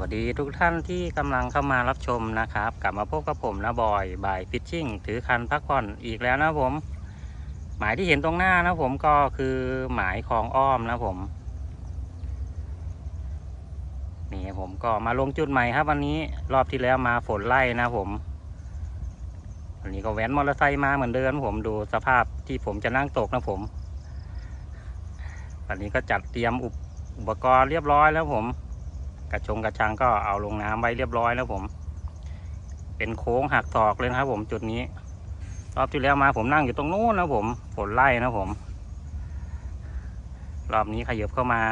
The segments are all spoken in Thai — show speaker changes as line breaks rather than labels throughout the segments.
วัสดีทุกท่านที่กำลังเข้ามารับชมนะครับ กลับมาพบกับผมนะบอยบายฟิชชิ่งถือคันพักผ่อนอีกแล้วนะผม หมายที่เห็นตรงหน้านะผมก็คือหมายของอ้อมนะผมนี่ผมก็มาลงจุดใหม่ครับ วันนี้รอบที่แล้วมาฝนไล่นะผมวันนี้ก็แว้นมอเตอร์ไซค์มาเหมือนเดิมผมดูสภาพที่ผมจะนั่งตกนะผมวันนี้ก็จัดเตรียมอุปกรณ์เรียบร้อยแล้วผม กระชงกระชังก็เอาลงน้ำไว้เรียบร้อยแล้วผม เป็นโค้งหักศอกเลยนะครับ ผมจุดนี้ รอบที่แล้วมาผมนั่งอยู่ตรงนู้นนะผมฝนไล่นะผม รอบนี้ขยับเข้ามา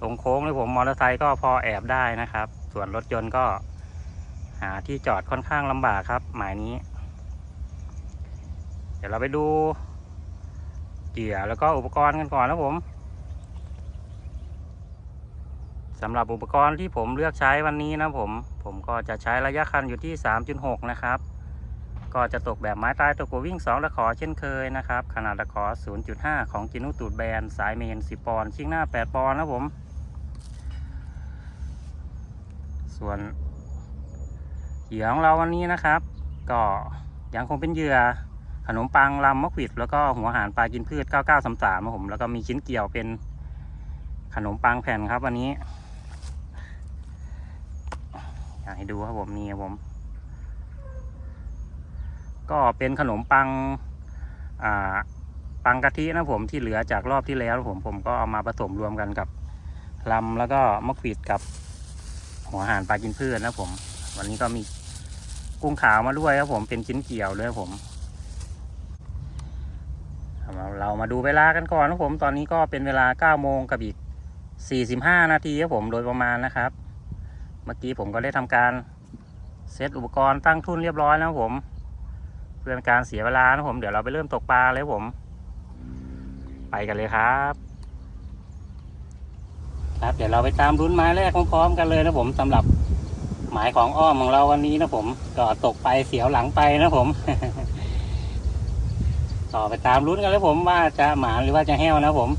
ตรงโค้งเลยผมมอเตอร์ไซค์ก็พอแอบได้นะครับ ส่วนรถยนต์ก็ หาที่จอดค่อนข้างลำบากครับ หมายนี้ เดี๋ยวเราไปดูเหยื่อแล้วก็อุปกรณ์กันก่อนนะผม สำหรับอุปกรณ์ที่ผมเลือกใช้วันนี้นะผม ผมก็จะใช้ระยะคันอยู่ที่ 3.6 นะครับ ก็จะตกแบบไม้ตายตัวกัววิ่ง 2 ตะขอเช่นเคยนะครับ ขนาดตะขอ 0.5 ของจินุตูดแบน สายเมน 10 ปอนด์ชิงหน้า 8 ปอนด์นะผม ส่วนเหยื่อของเราวันนี้นะครับ ก็ยังคงเป็นเหยื่อขนมปังลำมะขวิดแล้วก็หัวหารปลากินพืช 9933นะผม แล้วก็มีชิ้นเกี่ยวเป็นขนมปังแผ่นครับวันนี้ อยากให้ดูครับผมนี่ครับผม ก็เป็นขนมปังอ่าปังกะทินะผมที่เหลือจากรอบที่แล้วผมผมก็เอามาผสมรวมกันกับลำแล้วก็มะขวิดกับหัวหารปลากินพืชนะผม วันนี้ก็มีกุ้งขาวมาด้วยครับผมเป็นชิ้นเกี่ยวด้วยผมเราเรามาดูเวลากันก่อนนะผม ตอนนี้ก็เป็นเวลา9โมงกับอีก45นาทีครับผมโดยประมาณนะครับ เมื่อกี้ผมก็ได้ทำการเซตอุปกรณ์ตั้งทุ่นเรียบร้อยแล้วผม เพื่อเป็นการเสียเวลานะผม เดี๋ยวเราไปเริ่มตกปลาเลยผม ไปกันเลยครับ ครับเดี๋ยวเราไปตามรุ้นไม้แรกพร้อมๆกันเลยนะผมสำหรับหมายของอ้อมของเราวันนี้นะผมก็ตกไปเสียวหลังไปนะผม ต่อไปตามรุ้นกันเลยผมว่าจะหมานหรือว่าจะแห้วนะผม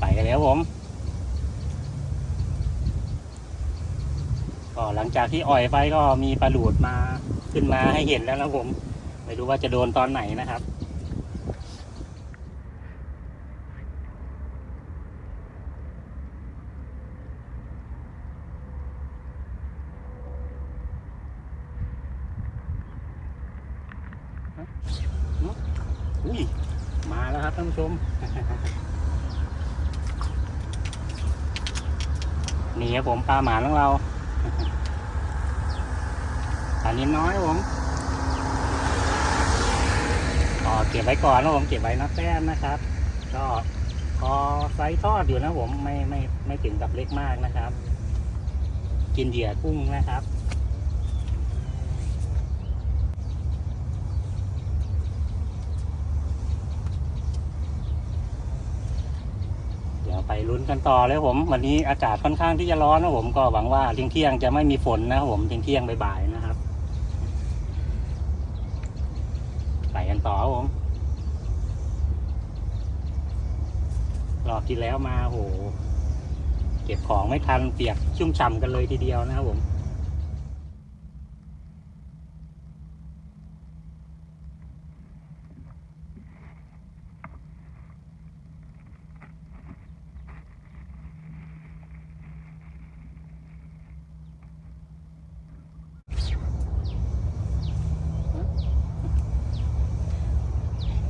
ไปกันแล้วผม ก็หลังจากที่อ่อยไปก็มีปลาหลูดมาขึ้นมาให้เห็นแล้วนะผม ไม่รู้ว่าจะโดนตอนไหนนะครับอุ้ยมาแล้วครับท่านผู้ชม นี่ครับผมปลาหมาของเรา อันนี้น้อยผมก็เก็บไว้ก่อนนะผมเก็บไว้นะแต้มนะครับ ก็พอไซส์ทอดอยู่นะผมไม่ไม่ไม่ถึงกับเล็กมากนะครับ กินเหยื่อกุ้งนะครับ เดี๋ยวไป ลุ้นกันต่อเลยผม วันนี้อากาศค่อนข้างที่จะร้อนนะผมก็หวังว่าเที่ยงเที่ยงจะไม่มีฝนนะครับผมเที่ยงเที่ยงบ่ายๆนะครับไปกันต่อครับผมรอบที่แล้วมาโหเก็บของไม่ทันเปียกชุ่มฉ่ำกันเลยทีเดียวนะครับผม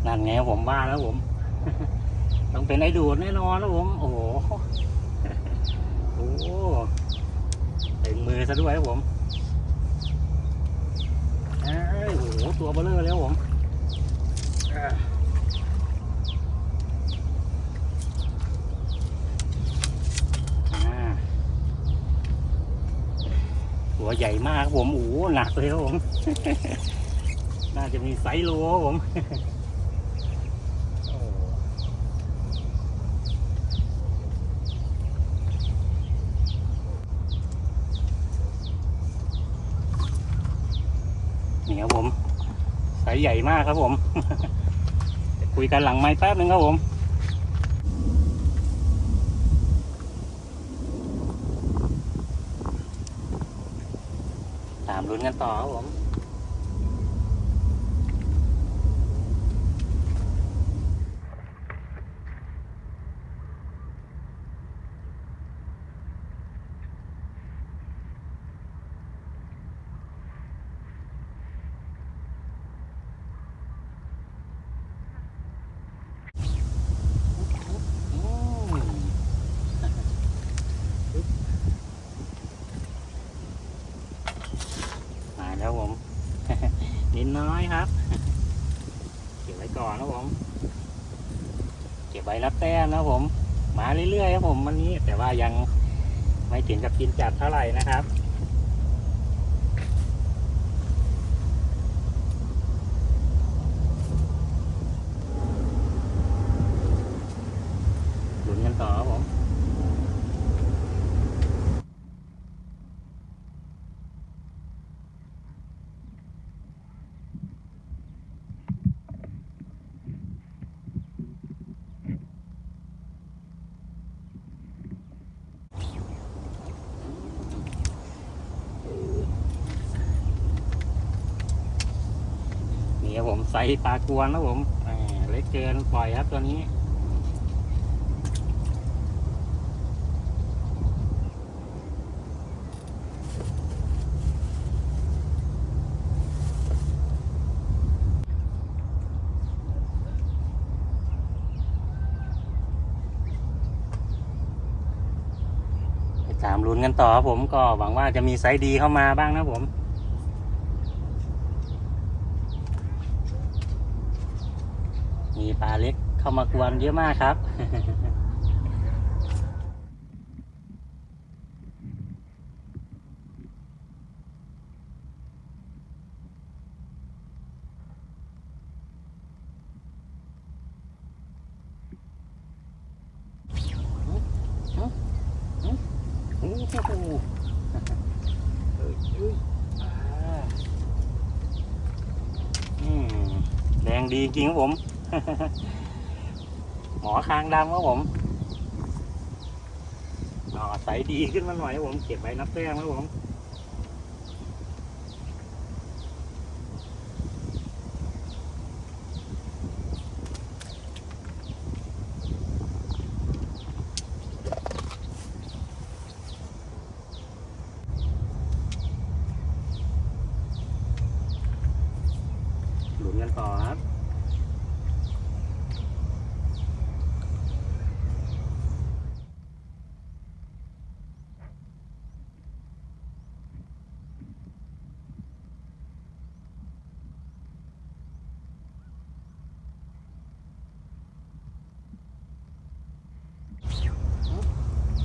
นั่นไงผมว่าแล้วผม ต้องเป็นไอ้ดูดแน่นอนแล้วผม โอ้โหโอ้โหถึงมือซะด้วยครับผมเอ้ยโอ้โหตัวเบลเลอร์แล้วผมอ่าอ่าตัวใหญ่มากผมโอ้โหหนักเลยครับผม น่าจะมีไซส์โลครับผม ใหญ่มากครับผม คุยกันหลังไม้แป๊บนึงครับผมตามลุ้นกันต่อครับผม อยครับ เก็บไว้ก่อนนะผม เก็บไว้รับแต้มนะผม มาเรื่อยๆครับผมวันนี้แต่ว่ายังไม่ถึงกับกินจัดเท่าไหร่นะครับ ลุ้นกันต่อครับผม นี่ครับผมไซส์ปลากวนนะผมเล็กเกินปล่อยครับตัวนี้ไปตามลุ้นกันต่อครับผมก็หวังว่าจะมีไซส์ดีเข้ามาบ้างนะผม ปลาเล็กเข้ามากวนเยอะมากครับโอ้โหเอ้ยเอ้ยอ่าอืมแดงดีจริงครับผม หมอคางดำครับผมอ๋อใสดีขึ้นมาหน่อยครับผม เก็บใบนับแต้มครับผม หลุนกันต่อครับ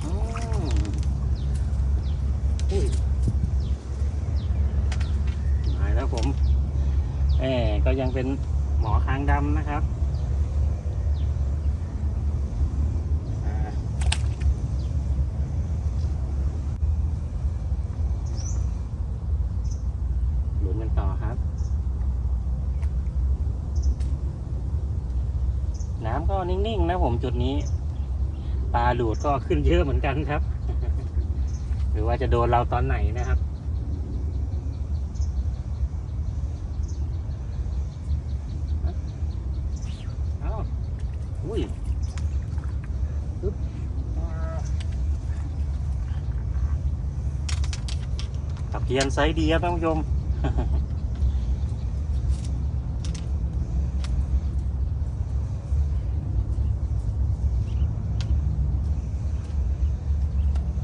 อืมอุ้ยหายแล้วผม ก็ยังเป็นหมอคางดำนะครับอ่าลุ้นกันต่อครับ น้ำก็นิ่งๆนะผมจุดนี้ ปลาหลูดก็ขึ้นเยอะเหมือนกันครับ หรือว่าจะโดนเราตอนไหนนะครับ เอ้าอุ้ยปึ๊บอ่าตะ เพียนไซส์ดีครับท่านผู้ชม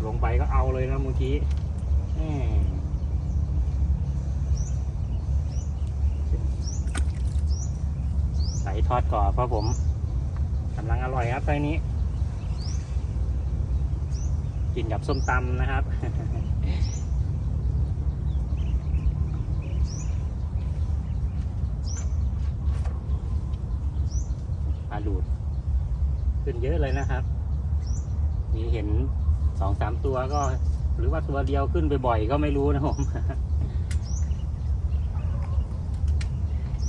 ลงไปก็เอาเลยนะเมื่อกี้ใส่ทอดกรอบเพราะผมกำลังอร่อยครับไซนี้ กินกับส้มตำนะครับ ปลา ดูด ขึ้นเยอะเลยนะครับ มีเห็นสองสามตัวก็ หรือว่าตัวเดียวขึ้นไปบ่อยก็ไม่รู้นะผม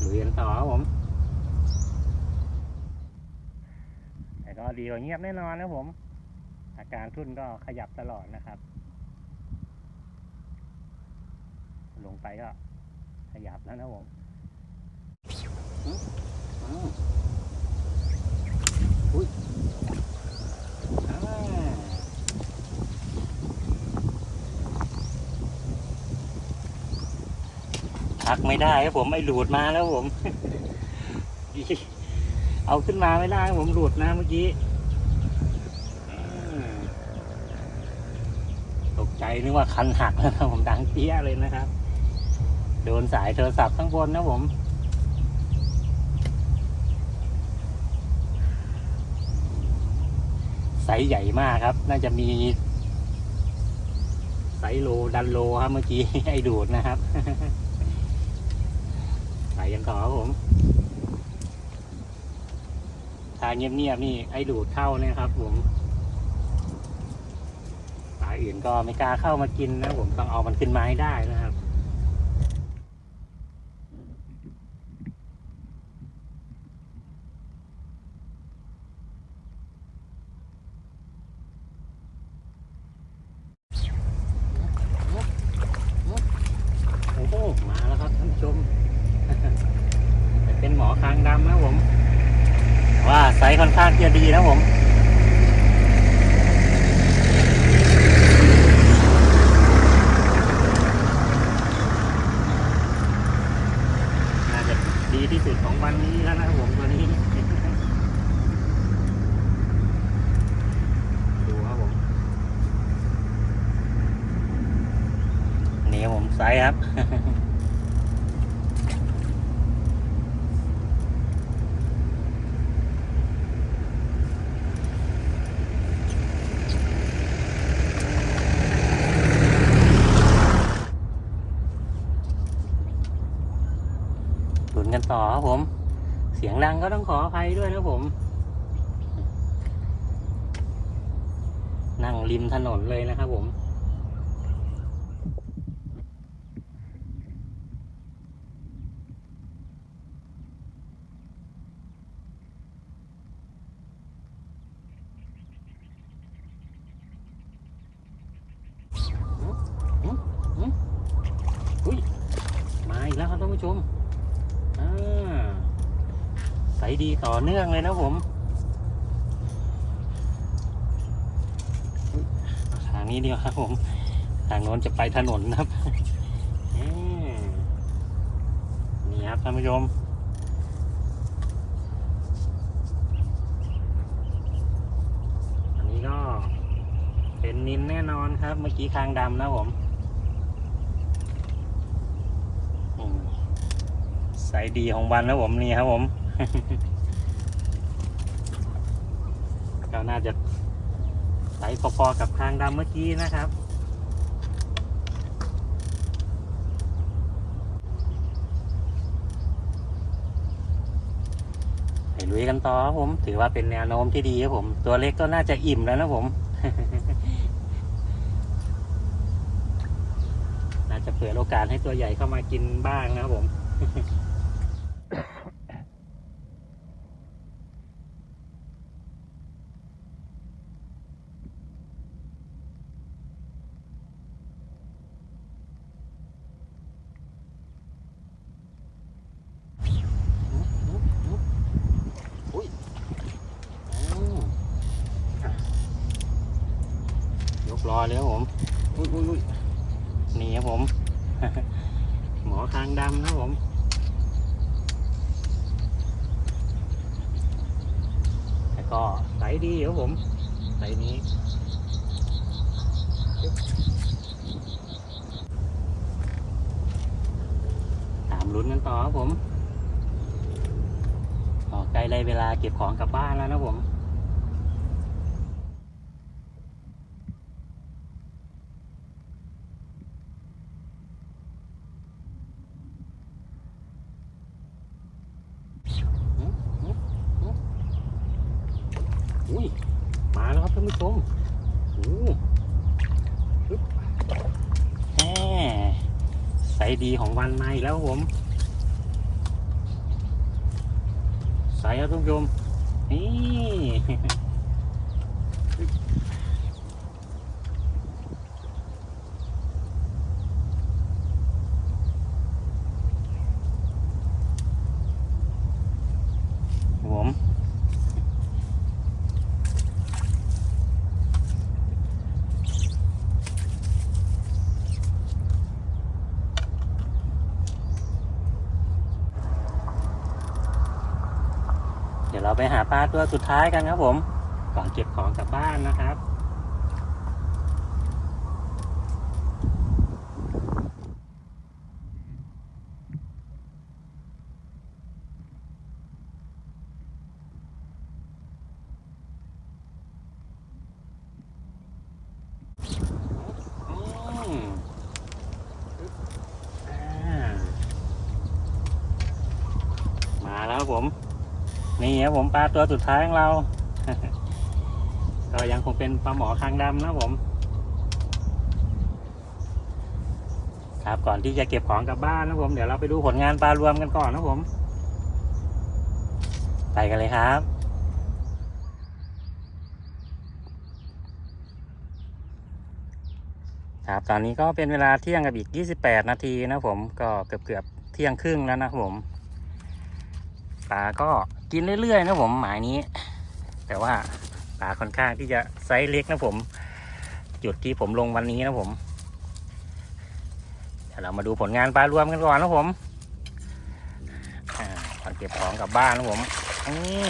ลุยกันต่อครับผมแต่ก็ดีกว่าเงียบแน่นอนนะผม อาการทุ่นก็ขยับตลอดนะครับ ลงไปก็ขยับแล้วนะผมอื้ออ้าวอุ้ยอ่า พักไม่ได้ครับผมไอ้หลุดมาแล้วผมเอาขึ้นมาไม่ได้ผมหลุดนะเมื่อกี้ตกใจนึกว่าคันหักแล้วผมดังเปี้ยเลยนะครับ โดนสายโทรศัพท์ข้างบนนะผมไซส์ใหญ่มากครับ น่าจะมีไซส์โลดันโลครับเมื่อกี้ไอ้ดูดนะครับ ใส่กันต่อครับผมทางเงียบๆนี่ไอ้ดูดเข้าเนี่ยครับ ผมสายอื่นก็ไม่กล้าเข้ามากินนะผมต้องเอามันขึ้นมาให้ได้นะครับ โอ้โห มาแล้วครับท่านผู้ชม เป็นหมอคางดำนะผม ว่าไซส์ค่อนข้างจะดีนะผมน่าจะดีที่สุดของวันนี้แล้วนะครับผมตัวนี้ดูครับผมนี่ครับผมไซส์ครับ ลุ้นกัน ต่อครับผม เสียงดังก็ต้องขออภัยด้วยนะผม นั่งริมถนนเลยนะครับผมอุ้ยมาอีกแล้วครับท่านผู้ชม สดีต่อเนื่องเลยนะผม ทางนี้เดีกว่าครับผม ทางโน้นจะไปถนนนะครับ นี่ครับท่านผู้ชมอันนี้ก็เป็นนินแน่นอนครับ เมื่อกี้คางดำนะผมอืมไซส์ดีของวันนะผมนี่ครับผม ก็น่าจะไซส์พอๆกับทางดำเมื่อกี้นะครับ ไปลุยกันต่อครับผม ถือว่าเป็นแนวโน้มที่ดีครับผม ตัวเล็กก็น่าจะอิ่มแล้วนะผม น่าจะเปิดโอกาสให้ตัวใหญ่เข้ามากินบ้างนะครับผม ยกรอเลยครับผม อุ้ยอุ้ยอุ้ยนี่ครับผม หมอคางดำนะผมแต่ก็ใสดีครับผมใสนี้ตามลุ้นกันต่อครับผมอ๋อใกล้เลยเวลาเก็บของกลับบ้านแล้วนะผม อุ้ย มาแล้วครับท่านผู้ชมโอ้โหปึ๊บแหมใส ดีของวันมาอีกแล้วผมใส่ครับท่านผู้ชมนี่ เราไปหาปลาตัวสุดท้ายกันครับผมก่อนเก็บของกลับบ้านนะครับ มาแล้วครับผม นี่ครับผมปลาตัวสุดท้ายของเรา ก็ยังคงเป็นปลาหมอคางดำนะผม ครับก่อนที่จะเก็บของกลับบ้านนะผม เดี๋ยวเราไปดูผลงานปลารวมกันก่อนนะผม ไปกันเลยครับครับตอนนี้ก็เป็นเวลาเที่ยงกับอีก 28 นาทีนะผมก็เกือบเกือบเที่ยงครึ่งแล้วนะผมปลาก็ กินเรื่อยๆนะผมหมายนี้ แต่ว่าปลาค่อนข้างที่จะไซส์เล็กนะผม จุดที่ผมลงวันนี้นะผมเดี๋ยวเรามาดูผลงานปลารวมกันก่อนนะผมก่อนเก็บของกลับบ้านนะผมนี่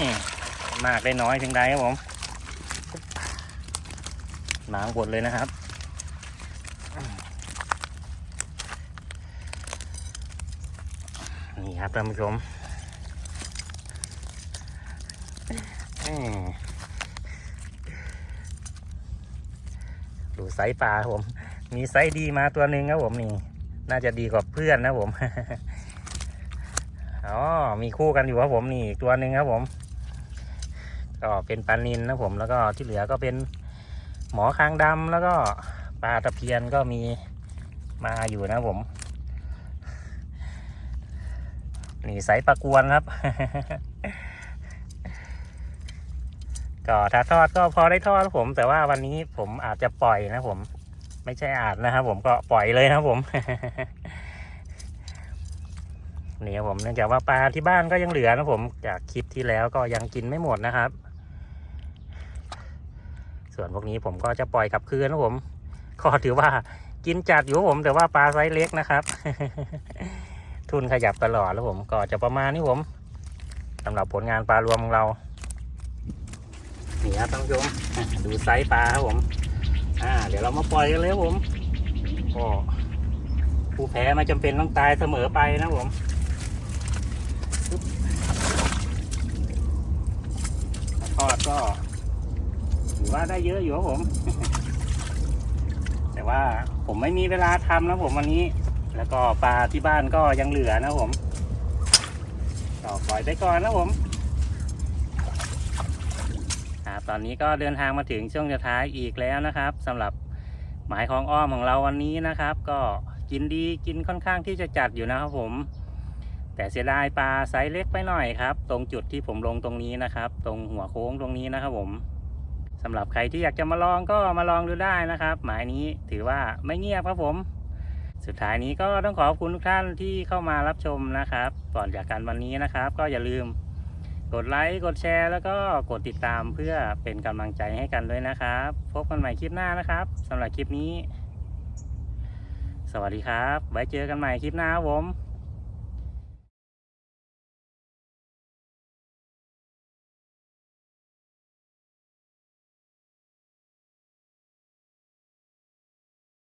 มากได้น้อยเพียงใดครับผมมาข้างบนเลยนะครับนี่ครับท่านผู้ชม ดูไซส์ปลาผม มีไซส์ดีมาตัวหนึ่งครับผมนี่ น่าจะดีกว่าเพื่อนนะผม อ๋อ มีคู่กันอยู่ครับผมนี่อีกตัวหนึ่งครับผม ก็เป็นปลานินนะผม แล้วก็ที่เหลือก็เป็นหมอคางดำแล้วก็ปลาตะเพียนก็มีมาอยู่นะผมนี่ไซส์ปลากวนครับ ก็ถ้าทอดก็พอได้ทอดผม แต่ว่าวันนี้ผมอาจจะปล่อยนะผม ไม่ใช่อาจนะครับผมก็ปล่อยเลยนะผมนี่ครับผมเนื่องจากว่าปลาที่บ้านก็ยังเหลือนะผมจากคลิปที่แล้วก็ยังกินไม่หมดนะครับ ส่วนพวกนี้ผมก็จะปล่อยกลับคืนนะผมก็ถือว่ากินจัดอยู่ผม แต่ว่าปลาไซส์เล็กนะครับ ทุนขยับตลอดแล้วผมก็จะประมาณนี้ผมสำหรับผลงานปลารวมของเรา นี่ครับท่านผู้ชมดูไซส์ปลาครับผม อ่า เดี๋ยวเรามาปล่อยกันเลยครับผมก็ผู้แพ้ไม่จำเป็นต้องตายเสมอไปนะผมทอดก็ถือว่าได้เยอะอยู่ครับผม แต่ว่าผมไม่มีเวลาทำนะผมวันนี้ แล้วก็ปลาที่บ้านก็ยังเหลือนะผมก็ปล่อยไปก่อนนะผม ตอนนี้ก็เดินทางมาถึงช่วงสุดท้ายอีกแล้วนะครับสำหรับหมายของอ้อมของเราวันนี้นะครับ ก็กินดีกินค่อนข้างที่จะจัดอยู่นะครับผม แต่เสียดายปลาไซส์เล็กไปหน่อยครับ ตรงจุดที่ผมลงตรงนี้นะครับ ตรงหัวโค้งตรงนี้นะครับผมสำหรับใครที่อยากจะมาลองก็มาลองดูได้นะครับ หมายนี้ถือว่าไม่เงียบครับผม สุดท้ายนี้ก็ต้องขอบคุณทุกท่านที่เข้ามารับชมนะครับ ก่อนจากกันวันนี้นะครับ ก็อย่าลืม กดไลค์ กดแชร์ แล้วก็กดติดตามเพื่อเป็นกำลังใจให้กันด้วยนะครับ พบกันใหม่คลิปหน้านะครับสำหรับคลิปนี้ สวัสดีครับ ไว้เจอกันใหม่คลิปหน้าครับผม